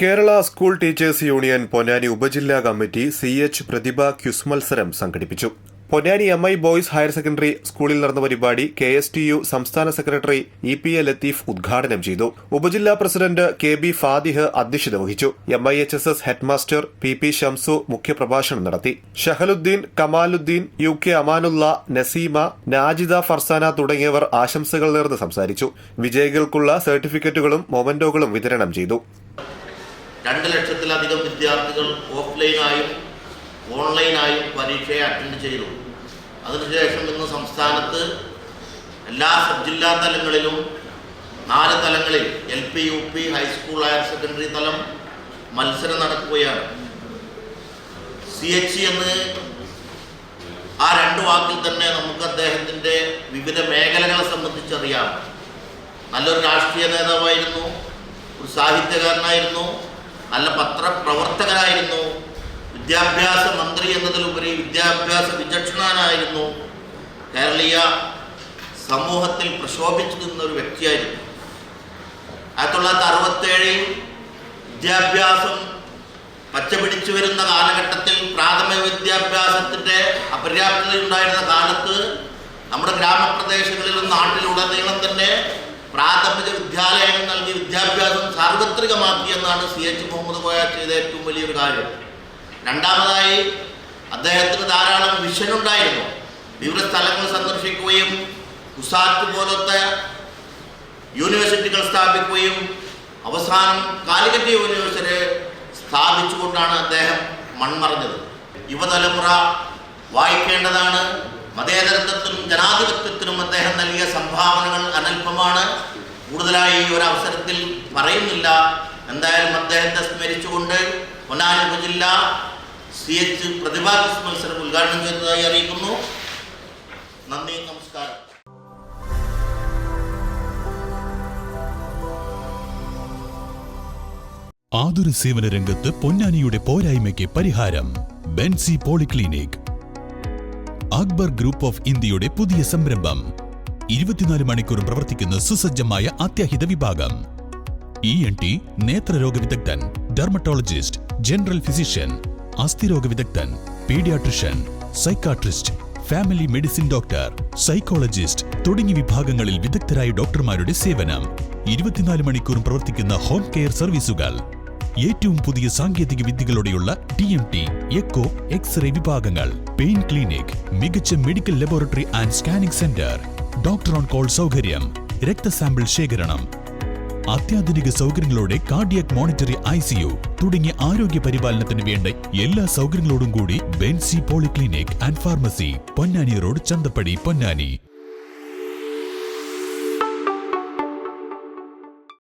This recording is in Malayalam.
Kerala school teachers union Ponnani ഉപജില്ലാ committee C H Prathibha quiz മത്സരം സംഘടിപ്പിച്ചു. Ponnani M I boys higher secondary സ്കൂളിൽ നടന്ന പരിപാടി കെ എസ് ടി യു സംസ്ഥാന secretary E P A Latheef ഉദ്ഘാടനം ചെയ്തു. ഉപജില്ലാ പ്രസിഡന്റ് കെ ബി ഫാദിഹ് അധ്യക്ഷത വഹിച്ചു. M I H S S headmaster P P Shamsu മുഖ്യപ്രഭാഷണം നടത്തി. ഷഹലുദ്ദീൻ കമാലുദ്ദീൻ യു കെ അമാനുള്ള നസീമ നാജിദ ഫർസാന തുടങ്ങിയവർ ആശംസകൾ നേർന്ന് സംസാരിച്ചു. വിജയികൾക്കുള്ള സർട്ടിഫിക്കറ്റുകളും മൊമന്റോകളും വിതരണം ചെയ്തു. രണ്ട് ലക്ഷത്തിലധികം വിദ്യാർത്ഥികൾ ഓഫ്ലൈനായും ഓൺലൈനായും പരീക്ഷയെ അറ്റൻഡ് ചെയ്തു. അതിനുശേഷം ഇന്ന് സംസ്ഥാനത്ത് എല്ലാ സബ് ജില്ലാ തലങ്ങളിലും നാല് തലങ്ങളിൽ L P U P high school higher secondary തലം മത്സരം നടക്കുകയാണ്. സി എച്ച് എന്ന് ആ രണ്ട് വാക്കിൽ തന്നെ നമുക്ക് അദ്ദേഹത്തിന്റെ വിവിധ മേഖലകളെ സംബന്ധിച്ചറിയാം. നല്ലൊരു രാഷ്ട്രീയ നേതാവായിരുന്നു ഒരു സാഹിത്യകാരനായിരുന്നു നല്ല പത്രപ്രവർത്തകനായിരുന്നു. വിദ്യാഭ്യാസ മന്ത്രി എന്നതിലുപരി വിദ്യാഭ്യാസ വിചക്ഷണനായിരുന്നു. കേരളീയ സമൂഹത്തിൽ പ്രശോഭിച്ചു നിന്ന ഒരു വ്യക്തിയായിരുന്നു. ആയിരത്തി തൊള്ളായിരത്തി അറുപത്തേഴിൽ വിദ്യാഭ്യാസം പച്ചപിടിച്ചു വരുന്ന കാലഘട്ടത്തിൽ പ്രാഥമിക വിദ്യാഭ്യാസത്തിന്റെ അപര്യാപ്തതയുണ്ടായിരുന്ന കാലത്ത് നമ്മുടെ ഗ്രാമപ്രദേശങ്ങളിലും നാട്ടിലുടനീളം തന്നെ പ്രാഥമിക വിദ്യാലയങ്ങൾ നൽകി വിദ്യാഭ്യാസം സാർവത്രികമാക്കി എന്നാണ് സി എച്ച് മുഹമ്മദ് കോയ ചെയ്ത ഏറ്റവും വലിയൊരു കാര്യം. രണ്ടാമതായി അദ്ദേഹത്തിന് ധാരാളം വിഷൻ ഉണ്ടായിരുന്നു. വിവിധ സ്ഥലങ്ങൾ സന്ദർശിക്കുകയും ഉസാറ്റ് പോലത്തെ യൂണിവേഴ്സിറ്റികൾ സ്ഥാപിക്കുകയും അവസാനം കാലിക്കറ്റ് യൂണിവേഴ്സിറ്റി സ്ഥാപിച്ചുകൊണ്ടാണ് അദ്ദേഹം മൺമറഞ്ഞത്. യുവതലമുറ വായിക്കേണ്ടതാണ്. മതേതരത്വത്തിനും ജനാധിപത്യത്തിനും അദ്ദേഹം നൽകിയ സംഭാവനകൾ അനൽപമാണ് കൂടുതലായി ഈ ഒരു അവസരത്തിൽ പറയുന്നില്ല. എന്തായാലും അദ്ദേഹത്തെ സ്മരിച്ചുകൊണ്ട് പൊന്നാനി ഉപജില്ല സി എച്ച് പ്രതിഭാ മത്സരം ഉദ്ഘാടനം ചെയ്തതായി അറിയിക്കുന്നു. നന്ദി നമസ്കാരം. ആതുര സേവന രംഗത്ത് പൊന്നാനിയുടെ പോരായ്മയ്ക്ക് പരിഹാരം Benzy polyclinic. Akbar group of ഇന്ത്യയുടെ പുതിയ സംരംഭം. ഇരുപത്തിനാല് മണിക്കൂറും പ്രവർത്തിക്കുന്ന സുസജ്ജമായ അത്യാഹിത വിഭാഗം. ഇ എൻ ടി നേത്രരോഗ വിദഗ്ധൻ ഡെർമറ്റോളജിസ്റ്റ് ജനറൽ ഫിസിഷ്യൻ അസ്ഥിരോഗ വിദഗ്ധൻ paediatrician psychiatrist family medicine doctor psychologist തുടങ്ങിയ വിഭാഗങ്ങളിൽ വിദഗ്ധരായ ഡോക്ടർമാരുടെ സേവനം. ഇരുപത്തിനാല് മണിക്കൂറും പ്രവർത്തിക്കുന്ന ഹോം കെയർ സർവീസുകൾ ഏറ്റവും പുതിയ സാങ്കേതിക വിദ്യകളോടെയുള്ള T M T echo X-ray വിഭാഗങ്ങൾ പെയിൻ ക്ലിനിക് മികച്ച medical laboratory and scanning centre doctor on call സൗകര്യം രക്തസാമ്പിൾ ശേഖരണം അത്യാധുനിക സൗകര്യങ്ങളോടെ കാർഡിയക് മോണിറ്ററി ഐ സിയു തുടങ്ങിയ ആരോഗ്യ പരിപാലനത്തിന് വേണ്ട എല്ലാ സൗകര്യങ്ങളോടും കൂടി Benzy polyclinic and pharmacy Ponnani road Chanthappadi Ponnani.